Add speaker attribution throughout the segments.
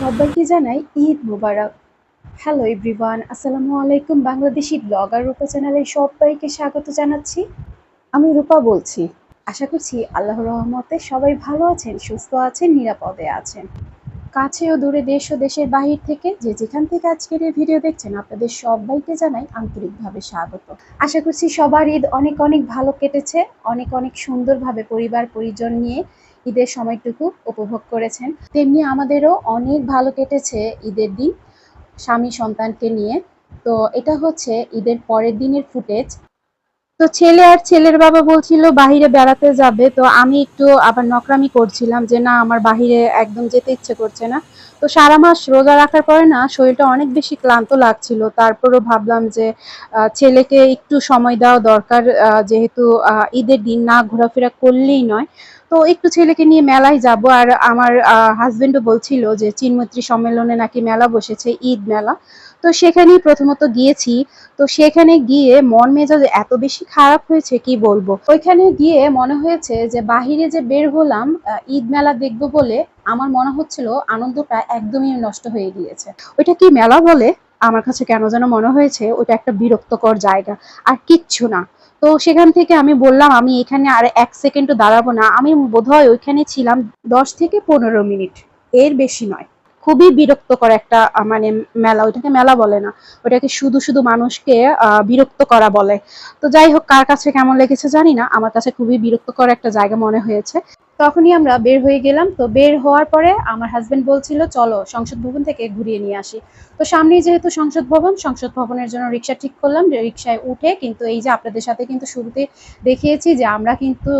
Speaker 1: সবাইকে জানাই ঈদ মোবারক। Hello everyone আসসালামু আলাইকুম বাংলাদেশি ব্লগার রূপা চ্যানেলে সবাইকে স্বাগত জানাচ্ছি। আমি রূপা বলছি। আশা করছি আল্লাহর রহমতে সবাই ভালো আছেন, সুস্থ আছেন, নিরাপদে আছেন। কাছে ও দূরে দেশ ও দেশের বাহির থেকে যে যেখান থেকে আজকের এই ভিডিও দেখছেন, আপনাদের সবাইকে জানাই আন্তরিকভাবে স্বাগত। আশা করছি সবার ঈদ অনেক অনেক ভালো কেটেছে, অনেক অনেক সুন্দরভাবে পরিবার পরিজন নিয়ে ঈদের সময়টুকু উপভোগ করেছেন। তেমনি আমাদেরও অনেক ভালো কেটেছে ঈদের দিন স্বামী সন্তানকে নিয়ে। তো এটা হচ্ছে ঈদের পরের দিনের ফুটেজ। তো ছেলে আর ছেলের বাবা বলছিল, বাহিরে বেড়াতে যাবে। তো আমি একটু আবার নকরামি করছিলাম যে, না, আমার বাহিরে একদম যেতে ইচ্ছে করছে না। তো সারা মাস রোজা রাখার পরে না, শরীরটা অনেক বেশি ক্লান্ত লাগছিল। তারপরও ভাবলাম যে ছেলেকে একটু সময় দেওয়া দরকার যেহেতু ঈদের দিন না ঘোরাফেরা করলেই নয়। তো একটু ছেলেকে নিয়ে মেলায় যাব, আর আমার হাজবেন্ডও বলছিল যে চিনমৈত্রী সম্মেলনে নাকি মেলা বসেছে, ঈদ মেলা। তো সেখানেই প্রথমত গিয়েছি। তো সেখানে গিয়ে মন মেজাজ এত বেশি খারাপ হয়েছে, কি বলব? ওইখানে গিয়ে মনে হয়েছে যে বাহিরে যে বের হলাম ঈদ মেলা দেখব বলে আমার মনে হচ্ছিল আনন্দটা একদমই নষ্ট হয়ে গিয়েছে। ওইটা কি মেলা বলে? আমার কাছে কেন যেন মনে হয়েছে ওটা একটা বিরক্তকর জায়গা। আর কিচ্ছু না। তো সেখান থেকে আমি বললাম, আমি এখানে আর এক সেকেন্ডও দাঁড়াবো না। আমি বোধহয় ওইখানে ছিলাম দশ থেকে পনেরো মিনিট। এর বেশি নয়। খুবই বিরক্তকর একটা মানে মেলা। ওইটাকে মেলা বলে না। ওইটাকে শুধু শুধু মানুষকে বিরক্ত করা বলে। তো যাই হোক, কার কাছে কেমন লেগেছে জানি না। আমার কাছে খুবই বিরক্তকর একটা জায়গা মনে হয়েছে। তখনই আমরা বের হয়ে গেলাম। তো বের হওয়ার পরে আমার হাজবেন্ড বলছিল, চলো সংসদ ভবন থেকে ঘুরিয়ে নিয়ে আসি। তো সামনেই যেহেতু সংসদ ভবন, সংসদ ভবনের জন্য রিক্সা ঠিক করলাম রিক্সায় উঠে কিন্তু এই যে আপনাদের সাথে কিন্তু শুরুতে দেখিয়েছি যে আমরা কিন্তু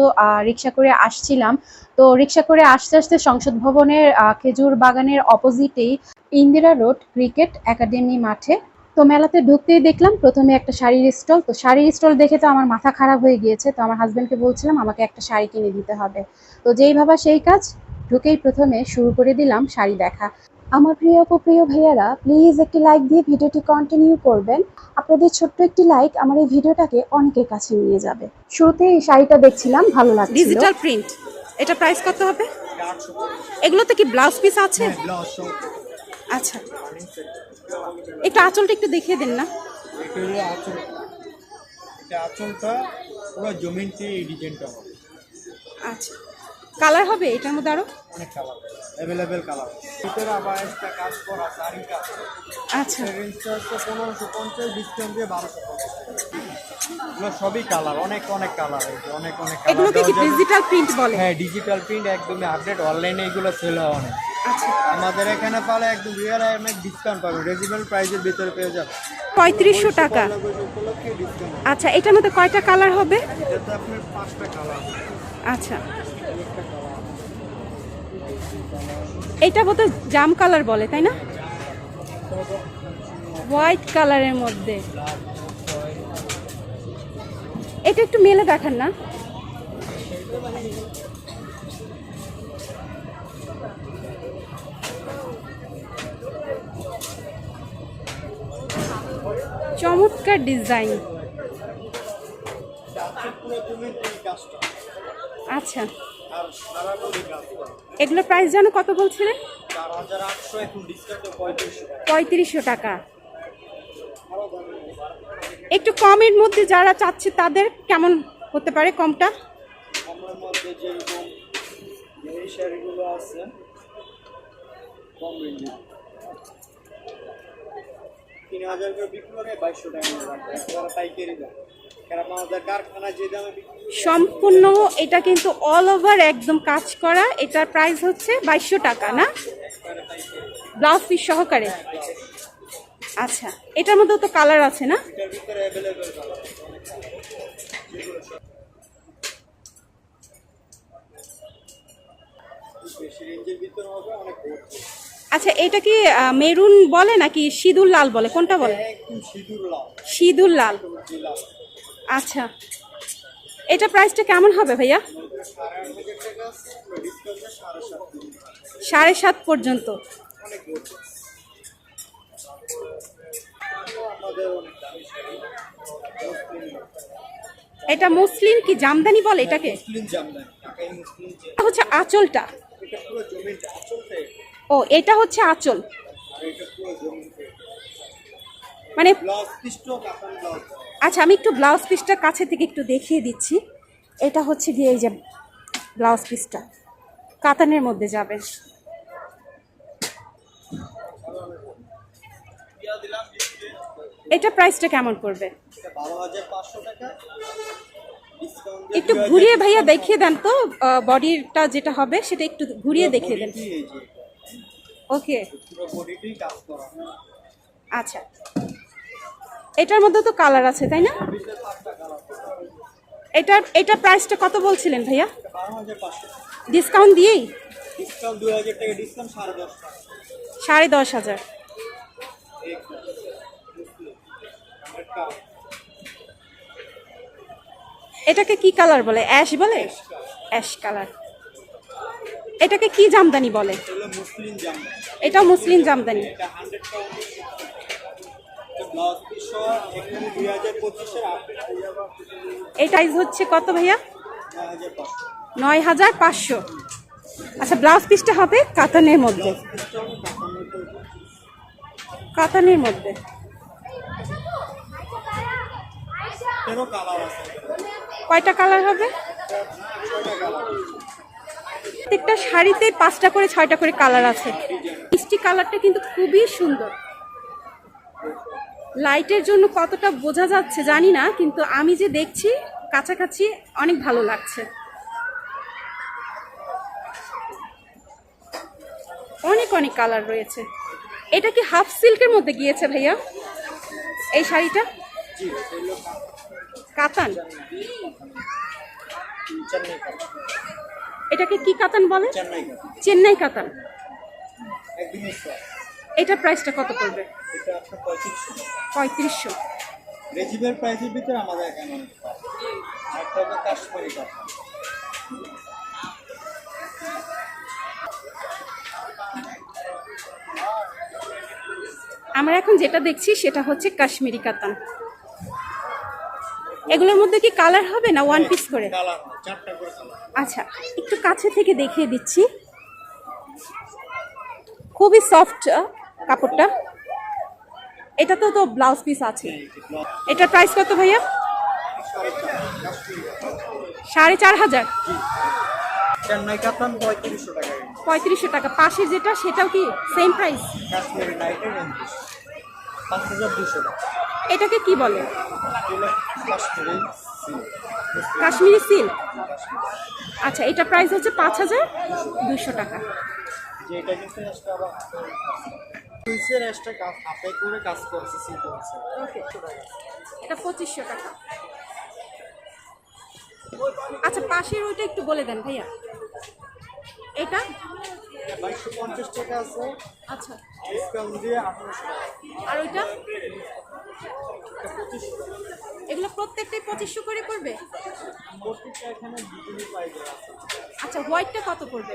Speaker 1: রিক্সা করে আসছিলাম। তো রিক্সা করে আসতে আসতে সংসদ ভবনের খেজুর বাগানের অপোজিটেই ইন্দিরা রোড ক্রিকেট একাডেমি মাঠে তো মেলাতে ঢুকতেই দেখলাম প্রথমে একটা শাড়ির স্টল। তো শাড়ির স্টল দেখে তো আমার মাথা খারাপ হয়ে গিয়েছে। তো আমার হাজব্যান্ডকে বলছিলাম আমাকে একটা শাড়ি কিনে দিতে হবে। তো যেই ভাবা সেই কাজ ঢুকেই প্রথমে শুরু করে দিলাম শাড়ি দেখা। আমার প্রিয় প্রিয় ভাইয়ারা প্লিজ একটি লাইক দিয়ে ভিডিওটি কন্টিনিউ করবেন। আপনাদের ছোট্ট একটি লাইক আমার এই ভিডিওটাকে অনেকের কাছে নিয়ে যাবে। শুরুতে এই শাড়িটা দেখছিলাম ভালো লাগছিল।
Speaker 2: ডিজিটাল প্রিন্ট এটা প্রাইস কত হবে? এগুলোতে কি ব্লাউজ পিস আছে? আচ্ছা। একটু আঁচলটা একটু দেখিয়ে দিন না।
Speaker 3: এটা আঁচল। এটা আঁচলটা পুরো জমিনটি এই ডিজাইনটা হবে।
Speaker 2: আচ্ছা। কালার হবে এটার মধ্যে আরও?
Speaker 3: অনেক কালার। Available colour. ভিতরে আবার একটা কাজ করা কাজ
Speaker 2: আচ্ছা।
Speaker 3: রেঞ্জটা হচ্ছে পনেরোশো পঞ্চাশ ডিসকাউন্ট দিয়ে বারোশো এগুলো সবই কালার অনেক অনেক কালার অনেক অনেক কালার।
Speaker 2: এগুলোকে ডিজিটাল প্রিন্ট বলে?
Speaker 3: হ্যাঁ ডিজিটাল প্রিন্ট একদমই আপডেট অনলাইনে এগুলো সেল হয় অনেক। আমাদের এখানে পালে একদম রিয়েল অনেক ডিসকাউন্ট পাবেন রেজিমেল প্রাইজের ভিতরে পেয়ে যাবেন
Speaker 2: পঁয়ত্রিশশো টাকা। আচ্ছা এটার মধ্যে কয়টা কালার হবে?
Speaker 3: এটাতে আপনার পাঁচটা কালার
Speaker 2: আচ্ছা। এটা বোধহয় জাম কালার বলে তাই না? হোয়াইট কালারের মধ্যে। এটা একটু মেলে দেখান না। চমৎকার ডিজাইন। আচ্ছা। এগুলোর প্রাইস জানো কত বলছিলেন
Speaker 3: পঁয়ত্রিশশো টাকা।
Speaker 2: একটু কমের মধ্যে যারা চাচ্ছে তাদের কেমন হতে পারে কমটা?
Speaker 3: তিন হাজার করে বিক্রি করে বাইশশো টাকা পাইকারি দাম
Speaker 2: সম্পূর্ণ এটা কিন্তু অল ওভার একদম কাজ করা। এটার প্রাইস হচ্ছে বাইশশো টাকা না? ব্লাউজ পিস সহকারে? আচ্ছা এটার মধ্যেও তো কালার আছে না?
Speaker 3: রেঞ্জের ভিতরে হবে অনেক
Speaker 2: আচ্ছা এটা কি মেরুন বলে নাকি সিঁদুর লাল বলে? কোনটা বলে?
Speaker 3: একদম সিঁদুর লাল।
Speaker 2: আচ্ছা। এটা প্রাইসটা কেমন হবে ভাইয়া?
Speaker 3: সাড়ে সাত
Speaker 2: পর্যন্ত। এটা মুসলিম কি জামদানি বলে এটাকে? হচ্ছে আঁচলটা। ও, এটা হচ্ছে আঁচল। মানে আচ্ছা আমি একটু ব্লাউজ পিসটা কাছে থেকে একটু দেখিয়ে দিচ্ছি। এটা হচ্ছে গিয়ে এই যে ব্লাউজ পিসটা। কাতানের মধ্যে যাবে। এটা প্রাইসটা কেমন পড়বে? একটু ঘুরিয়ে ভাইয়া দেখিয়ে দেন তো বডিটা যেটা হবে সেটা একটু ঘুরিয়ে দেখিয়ে দেন। ওকে আচ্ছা। এটার মধ্যে তো কালার আছে তাই না? এটার এটা প্রাইসটা কত বলছিলেন ভাইয়া? ডিসকাউন্ট দিয়েই?
Speaker 3: সাড়ে দশ
Speaker 2: হাজার। এটাকে কি কালার বলে? অ্যাশ বলে? অ্যাশ কালার এটাকে কি জামদানি বলে?
Speaker 3: হলো মুসলিম
Speaker 2: জামদানি।
Speaker 3: এটা
Speaker 2: এই হচ্ছে কত ভাইয়া?
Speaker 3: নয় হাজার পাঁচশো।
Speaker 2: আচ্ছা ব্লাউজ পিসটা হবে কাতানের মধ্যে।
Speaker 3: কাতানের
Speaker 2: মধ্যে। কয়টা কালার হবে? প্রত্যেকটা শাড়িতে পাঁচটা করে, ছয়টা করে কালার আছে। মিষ্টি কালারটা কিন্তু খুবই সুন্দর। লাইটের জন্য কতটা বোঝা যাচ্ছে জানি না, কিন্তু আমি যে দেখছি, কাছাকাছি অনেক ভালো লাগছে। অনেক অনেক কালার রয়েছে। এটা কি হাফ সিল্কের মধ্যে গিয়েছে ভাইয়া? এই শাড়িটা? কাতান। এটাকে কি কাতান বলে?
Speaker 3: চেন্নাই কাতান।
Speaker 2: এটার প্রাইসটা কত পড়বে?
Speaker 3: পঁয়ত্রিশশো।
Speaker 2: পঁয়ত্রিশশো।
Speaker 3: রেজিমের প্রাইসের ভিতরে আমাদের এখানে অনেক কম। কাশ্মীরি কাতান।
Speaker 2: আমরা এখন যেটা দেখছি সেটা হচ্ছে কাশ্মীরি কাতান। এগুলোর মধ্যে কি কালার হবে না ওয়ান পিস করে?
Speaker 3: চারটা করে কালার।
Speaker 2: আচ্ছা একটু কাছে থেকে দেখিয়ে দিচ্ছি। খুবই সফট কাপড়টা। এটা তো তো ব্লাউজ পিস আছে। এটার প্রাইস কত ভাইয়া? সাড়ে চার হাজার।
Speaker 3: পঁয়ত্রিশশো টাকা।
Speaker 2: পাশে যেটা সেটাও কি সেম প্রাইস এটাকে কি বলে?
Speaker 3: কাশ্মীরি
Speaker 2: সিল্ক। আচ্ছা এটা প্রাইস হচ্ছে পাঁচ হাজার দুশো টাকা।
Speaker 3: এটা
Speaker 2: পঁচিশশো টাকা। আচ্ছা পাশের ওইটা একটু বলে দেন ভাইয়া। এটা?
Speaker 3: বাইশশো পঞ্চাশ টাকা আছে।
Speaker 2: আচ্ছা। আর ওইটা? এগুলো প্রত্যেকটাই পঁচিশশো করে পড়বে? আচ্ছা হোয়াইটটা কত পড়বে?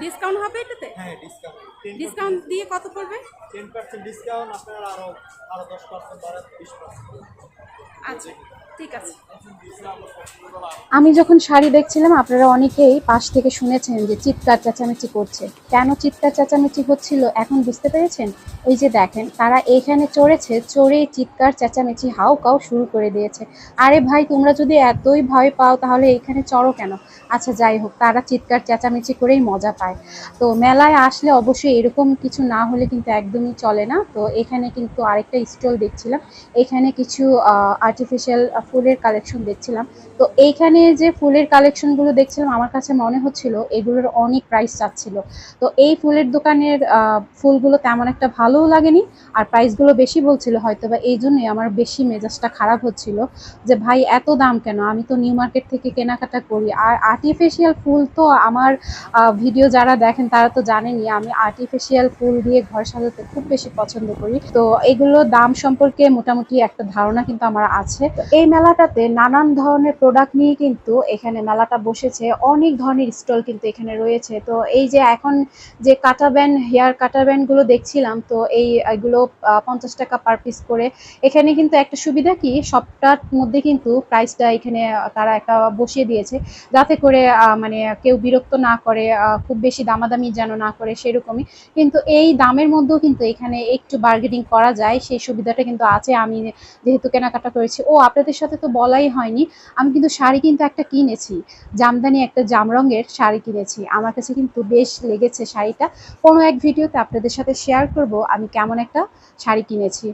Speaker 2: ডিসকাউন্ট হবে এটাতে?
Speaker 3: হ্যাঁ ডিসকাউন্ট
Speaker 2: ডিসকাউন্ট দিয়ে কত পড়বে?
Speaker 3: টেন পার্সেন্ট ডিসকাউন্ট আপনার আরও পার্সেন্ট বাড়ান বিশ পার্সেন্ট
Speaker 2: আচ্ছা।
Speaker 1: আমি যখন শাড়ি দেখছিলাম, আপনারা অনেকেই পাশ থেকে শুনেছেন যে চিৎকার চেঁচামেচি করছে। কেন চিৎকার চেঁচামেচি হচ্ছিল এখন বুঝতে পেরেছেন? এই যে দেখেন, তারা এইখানে চড়েছে, চড়েই চিৎকার চেঁচামেচি হাউ কাউ শুরু করে দিয়েছে। আরে ভাই, তোমরা যদি এতই ভয় পাও, তাহলে এইখানে চড়ো কেন? আচ্ছা যাই হোক, তারা চিৎকার চেঁচামেচি করেই মজা পায়। তো মেলায় আসলে অবশ্যই এরকম কিছু না হলে কিন্তু একদমই চলে না। তো এখানে কিন্তু আরেকটা স্টল দেখছিলাম। এখানে কিছু আর্টিফিশিয়াল ফুলের কালেকশন দেখছিলাম। তো এইখানে যে ফুলের কালেকশনগুলো দেখছিলাম, আমার কাছে মনে হচ্ছিল এগুলোর অনেক প্রাইস চাচ্ছিল। তো এই ফুলের দোকানের ফুলগুলো তেমন একটা ভালোও লাগেনি, আর প্রাইসগুলো বেশি বলছিল হয়তো বা এই জন্যই আমার বেশি মেজাজটা খারাপ হচ্ছিল যে, ভাই, এত দাম কেন? আমি তো নিউ মার্কেট থেকে কেনাকাটা করি। আর আর্টিফিশিয়াল ফুল তো আমার ভিডিও যারা দেখেন তারা তো জানেনই, আমি আর্টিফিশিয়াল ফুল দিয়ে ঘর সাজাতে খুব বেশি পছন্দ করি। তো এগুলো দাম সম্পর্কে মোটামুটি একটা ধারণা কিন্তু আমার আছে। এই মেলাটাতে নানান ধরনের প্রোডাক্ট নিয়ে কিন্তু এখানে মেলাটা বসেছে। অনেক ধরনের স্টল কিন্তু এখানে রয়েছে। তো এই যে এখন যে কাটা ব্যান্ড হেয়ার কাটা ব্যান্ডগুলো দেখছিলাম, তো এই, এগুলো পঞ্চাশ টাকা পার পিস করে। এখানে কিন্তু একটা সুবিধা কি, সবটার মধ্যে কিন্তু প্রাইসটা এখানে তারা একটা বসিয়ে দিয়েছে। যাতে করে মানে কেউ বিরক্ত না করে খুব বেশি দামাদামি যেন না করে, সেরকমই। কিন্তু এই দামের মধ্যেও কিন্তু এখানে একটু বার্গেনিং করা যায়। সেই সুবিধাটা কিন্তু আছে। আমি যেহেতু কেনাকাটা করেছি। ও, আপনাদের তো বলাই হয়নি। আমি কিন্তু শাড়ি কিন্তু একটা কিনেছি। জামদানি একটা জাম রঙের শাড়ি কিনেছি। আমার কাছে কিন্তু বেশ লেগেছে শাড়িটা। কোনো এক ভিডিওতে আপনাদের সাথে শেয়ার করব আমি কেমন একটা শাড়ি কিনেছি।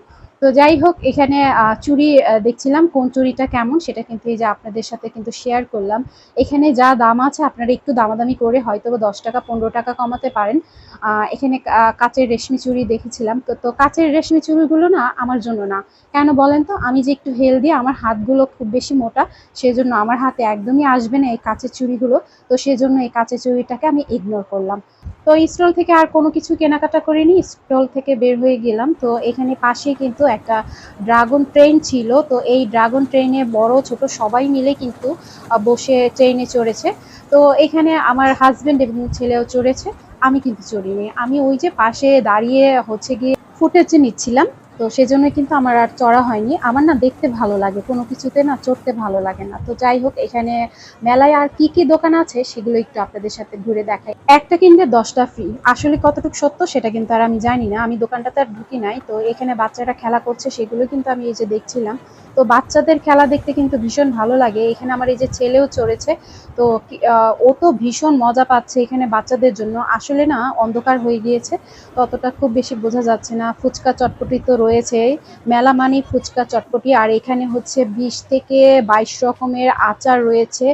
Speaker 1: তো যাই হোক, এখানে চুড়ি দেখছিলাম কোন চুড়িটা কেমন, সেটা কিন্তু এই যে আপনাদের সাথে কিন্তু শেয়ার করলাম। এখানে যা দাম আছে, আপনারা একটু দামাদামি করে হয়তো বা দশ টাকা, পনেরো টাকা কমাতে পারেন। এখানে কাচের রেশমি চুড়ি দেখেছিলাম। তো তো কাচের রেশমি চুড়িগুলো না আমার জন্য না। কেন বলেন তো, আমি যে একটু হেলদি আমার হাতগুলো খুব বেশি মোটা, সেজন্য আমার হাতে একদমই আসবে না এই কাচের চুড়িগুলো। তো সেজন্য এই কাচের চুড়িটাকে আমি ইগনোর করলাম। তো স্টল থেকে আর কোনো কিছু কেনাকাটা করিনি, স্টল থেকে বের হয়ে গেলাম। তো এখানে পাশে কিন্তু একটা ড্রাগন ট্রেন ছিল। তো এই ড্রাগন ট্রেনে বড়, ছোট সবাই মিলে কিন্তু বসে ট্রেনে চড়েছে। তো এখানে আমার হাজব্যান্ড এবং ছেলেও চড়েছে। আমি কিন্তু চড়িনি। আমি ওই যে পাশে দাঁড়িয়ে হচ্ছে গিয়ে ফুটেজ নিচ্ছিলাম। তো সেজন্য কিন্তু আমার আর চড়া হয়নি। আমার না দেখতে ভালো লাগে, কোনো কিছুতে না চড়তে ভালো লাগে না। তো যাই হোক, এখানে মেলায় আর কি কি দোকান আছে সেগুলো একটু আপনাদের সাথে ঘুরে দেখাই। একটা কিনলে দশটা ফ্রি আসলে কতটুকু সত্য সেটা কিন্তু আর আমি জানি না। আমি দোকানটাতে আর ঢুকি নাই। তো এখানে বাচ্চারা খেলা করছে সেগুলো কিন্তু আমি এই যে দেখছিলাম। তো বাচ্চাদের খেলা দেখতে কিন্তু ভীষণ ভালো লাগে। এখানে আমার এই যে ছেলেও চড়েছে, তো ও তো ভীষণ মজা পাচ্ছে এখানে বাচ্চাদের জন্য। আসলে না, অন্ধকার হয়ে গিয়েছে ততটা খুব বেশি বোঝা যাচ্ছে না। ফুচকা চটপটি তো রয়েছে, মেলা মানে ফুচকা চটপটি। আর এখানে হচ্ছে বিশ থেকে বাইশ রকমের আচার রয়েছে,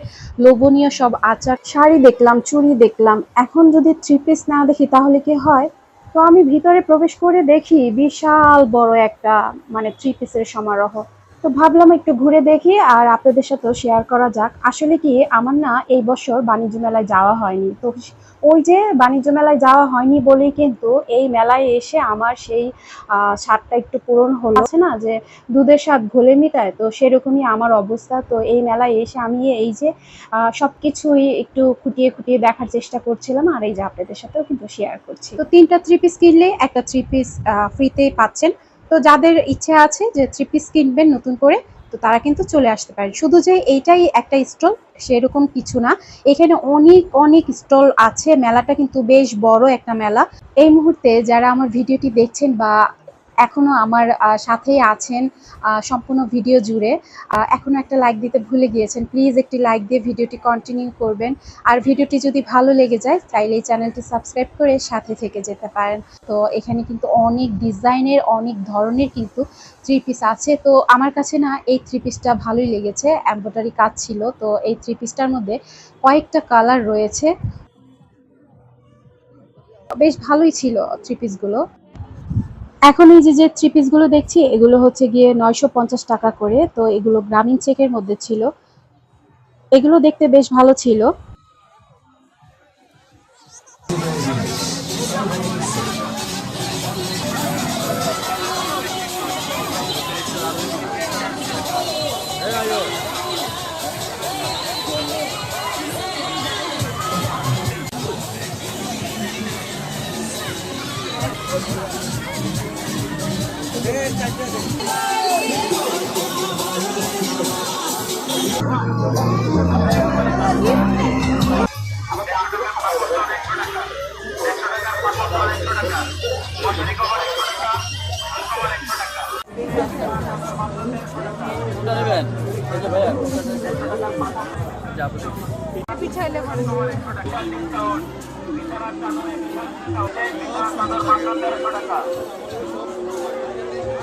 Speaker 1: লোভনীয় সব আচার। শাড়ি দেখলাম, চুড়ি দেখলাম। এখন যদি থ্রি পিস না দেখি তাহলে কি হয়? তো আমি ভিতরে প্রবেশ করে দেখি বিশাল বড় একটা মানে থ্রি পিসের সমারোহ। তো ভাবলাম একটু ঘুরে দেখি আর আপনাদের সাথেও শেয়ার করা যাক। আসলে কি আমার না এই বছর বাণিজ্য মেলায় যাওয়া হয়নি। তো ওই যে বাণিজ্য মেলায় যাওয়া হয়নি বলেই কিন্তু এই মেলায় এসে আমার সেই স্বাদটা একটু পূরণ হলো। আছে না যে দুধের স্বাদ ঘোলে মিটায় তো সেরকমই আমার অবস্থা। তো এই মেলায় এসে আমি এই যে আহ, সবকিছুই একটু খুঁটিয়ে খুঁটিয়ে দেখার চেষ্টা করছিলাম আর এই যে আপনাদের সাথেও কিন্তু শেয়ার করছি। তো তিনটা থ্রি পিস কিনলে একটা থ্রি পিস ফ্রিতেই পাচ্ছেন। তো যাদের ইচ্ছে আছে যে থ্রি পিস কিনবেন নতুন করে, তো তারা কিন্তু চলে আসতে পারে শুধু যে এইটাই একটা স্টল সেরকম কিছু না। এখানে অনেক অনেক স্টল আছে। মেলাটা কিন্তু বেশ বড় একটা মেলা। এই মুহূর্তে যারা আমার ভিডিওটি দেখছেন বা এখনও আমার সাথেই আছেন সম্পূর্ণ ভিডিও জুড়ে। এখনও একটা লাইক দিতে ভুলে গিয়েছেন প্লিজ একটি লাইক দিয়ে ভিডিওটি কন্টিনিউ করবেন। আর ভিডিওটি যদি ভালো লেগে যায় চাইলে এই চ্যানেলটি সাবস্ক্রাইব করে সাথে থেকে যেতে পারেন। তো এখানে কিন্তু অনেক ডিজাইনের, অনেক ধরনের কিন্তু থ্রি পিস আছে। তো আমার কাছে না, এই থ্রি পিসটা ভালোই লেগেছে এমব্রয়ডারি কাজ ছিল। তো এই থ্রি পিসটার মধ্যে কয়েকটা কালার রয়েছে। বেশ ভালোই ছিল থ্রি পিসগুলো এখন এই যে যে থ্রি পিসগুলো দেখছি, এগুলো হচ্ছে গিয়ে নয়শো পঞ্চাশ টাকা করে। তো এগুলো গ্রামীণ চেকের মধ্যে ছিল। এগুলো দেখতে বেশ ভালো ছিল।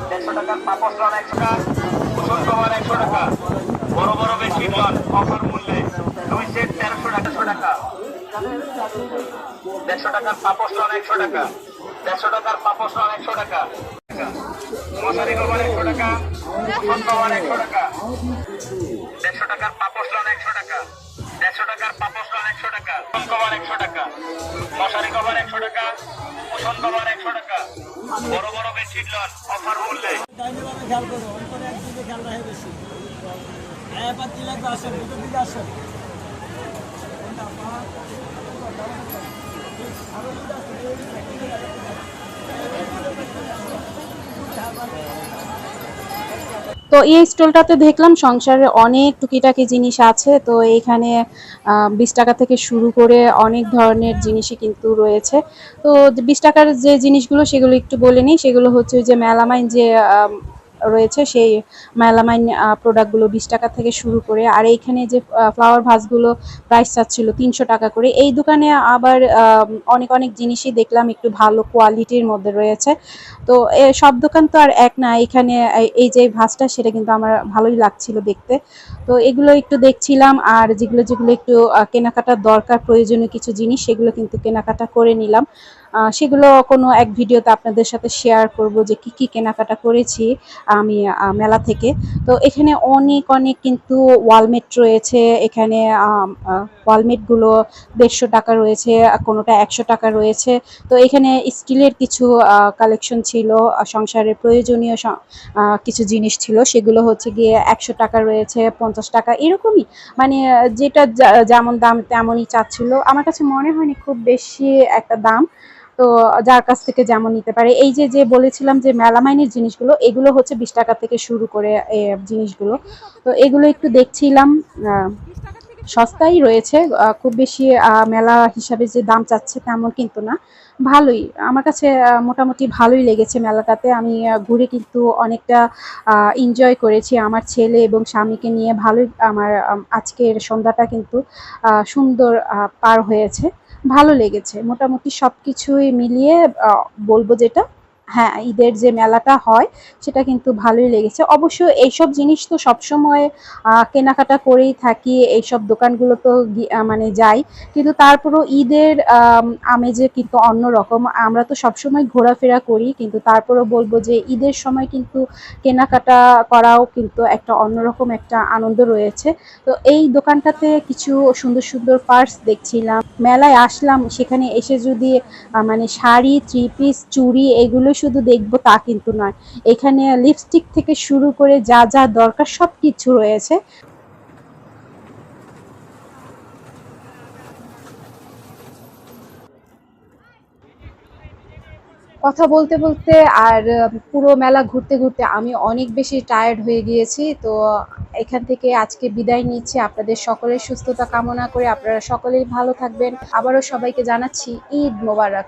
Speaker 4: একশো টাকার পাপড় লন একশো টাকা ওষুধ একশো টাকা বড় বড় বেশি লন অফার মূল্যে দুই সেট তেরোশো টাকা টাকা দেড়শো টাকার পাপড় লন একশো টাকা। দেড়শো টাকার পাপড় লন একশো টাকা। মশারি কভার একশো টাকা ওষুধ কভার একশো টাকা। দেড়শো টাকার পাপড় লন একশো টাকা। দেড়শো টাকার পাপড় লন একশো টাকা। ওষুধ কভার একশো টাকা। মশারি কভার একশো টাকা। ওষুধ কভার একশো টাকা। বড় বড় বেডশিট লন অফার মূল্যে।
Speaker 1: তো এই স্টলটাতে দেখলাম সংসারে অনেক টুকিটাকি জিনিস আছে। তো এখানে বিশ টাকা থেকে শুরু করে অনেক ধরনের জিনিসই কিন্তু রয়েছে। তো বিশ টাকার যে জিনিসগুলো সেগুলো একটু বলে নিই। সেগুলো হচ্ছে যে মেলামাইন যে রয়েছে, সেই মেলামাইন প্রোডাক্টগুলো বিশ টাকা থেকে শুরু করে। আর এইখানে যে ফ্লাওয়ার ভাসগুলো প্রাইস চাচ্ছিল তিনশো টাকা করে। এই দোকানে আবার অনেক অনেক জিনিসই দেখলাম একটু ভালো কোয়ালিটির মধ্যে রয়েছে। তো সব দোকান তো আর এক না, এখানে এই- যে ভাসটা সেটা কিন্তু আমার ভালোই লাগছিল দেখতে। তো, এগুলো একটু দেখছিলাম, আর যেগুলো যেগুলো একটু কেনাকাটার দরকার, প্রয়োজনীয় কিছু জিনিস, সেগুলো কিন্তু কেনাকাটা করে নিলাম। সেগুলো কোনো এক ভিডিওতে আপনাদের সাথে শেয়ার করব যে কি কি কেনাকাটা করেছি আমি মেলা থেকে। তো এখানে অনেক অনেক কিন্তু ওয়ালমেট রয়েছে, এখানে ওয়ালমেটগুলো দেড়শো টাকা রয়েছে কোনোটা একশো টাকা রয়েছে। তো এখানে স্টিলের কিছু কালেকশন ছিল সংসারের প্রয়োজনীয় কিছু জিনিস ছিল, সেগুলো হচ্ছে গিয়ে একশো টাকা রয়েছে, পঞ্চাশ টাকা, এরকমই। মানে যেটা যেমন দাম তেমনই চাচ্ছিল। আমার কাছে মনে হয়নি খুব বেশি একটা দাম। তো যার কাছ থেকে যেমন নিতে পারে। এই যে যে বলেছিলাম যে মেলামাইনের জিনিসগুলো, এগুলো হচ্ছে বিশ টাকা থেকে শুরু করে জিনিসগুলো। তো এগুলো একটু দেখছিলাম সস্তাই রয়েছে খুব বেশি মেলা হিসাবে যে দাম চাচ্ছে তেমন কিন্তু না। ভালোই, আমার কাছে মোটামুটি ভালোই লেগেছে মেলাটাতে। আমি ঘুরে কিন্তু অনেকটা এনজয় করেছি আমার ছেলে এবং স্বামীকে নিয়ে। ভালোই আমার আজকের সন্ধ্যাটা কিন্তু সুন্দর পার হয়েছে। ভালো লেগেছে। মোটামুটি সব কিছুই মিলিয়ে বলব যেটা হ্যাঁ ঈদের যে মেলাটা হয়, সেটা কিন্তু ভালোই লেগেছে। অবশ্য এইসব জিনিস তো সবসময় কেনাকাটা করেই থাকি, এইসব দোকানগুলো তো মানে যাই। কিন্তু তারপরও ঈদের আমেজে কিন্তু অন্যরকম। আমরা তো সবসময় ঘোরাফেরা করি, কিন্তু তারপরও বলব যে ঈদের সময় কিন্তু কেনাকাটা করাও কিন্তু একটা অন্যরকম একটা আনন্দ রয়েছে। তো এই দোকানটাতে কিছু সুন্দর সুন্দর পার্স দেখছিলাম। মেলায় আসলাম, সেখানে এসে যদি মানে শাড়ি, থ্রি পিস, চুড়ি, এগুলো শুধু দেখব তা কিন্তু নয়। এখানে লিপস্টিক থেকে শুরু করে যা যা দরকার সব কিছু রয়েছে। কথা বলতে বলতে আর পুরো মেলা ঘুরতে ঘুরতে আমি অনেক বেশি টায়ার্ড হয়ে গিয়েছি। তো এখান থেকে আজকে বিদায় নিচ্ছি। আপনাদের সকলের সুস্থতা কামনা করে আপনারা সকলেই ভালো থাকবেন। আবারও সবাইকে জানাচ্ছি ঈদ মোবারক।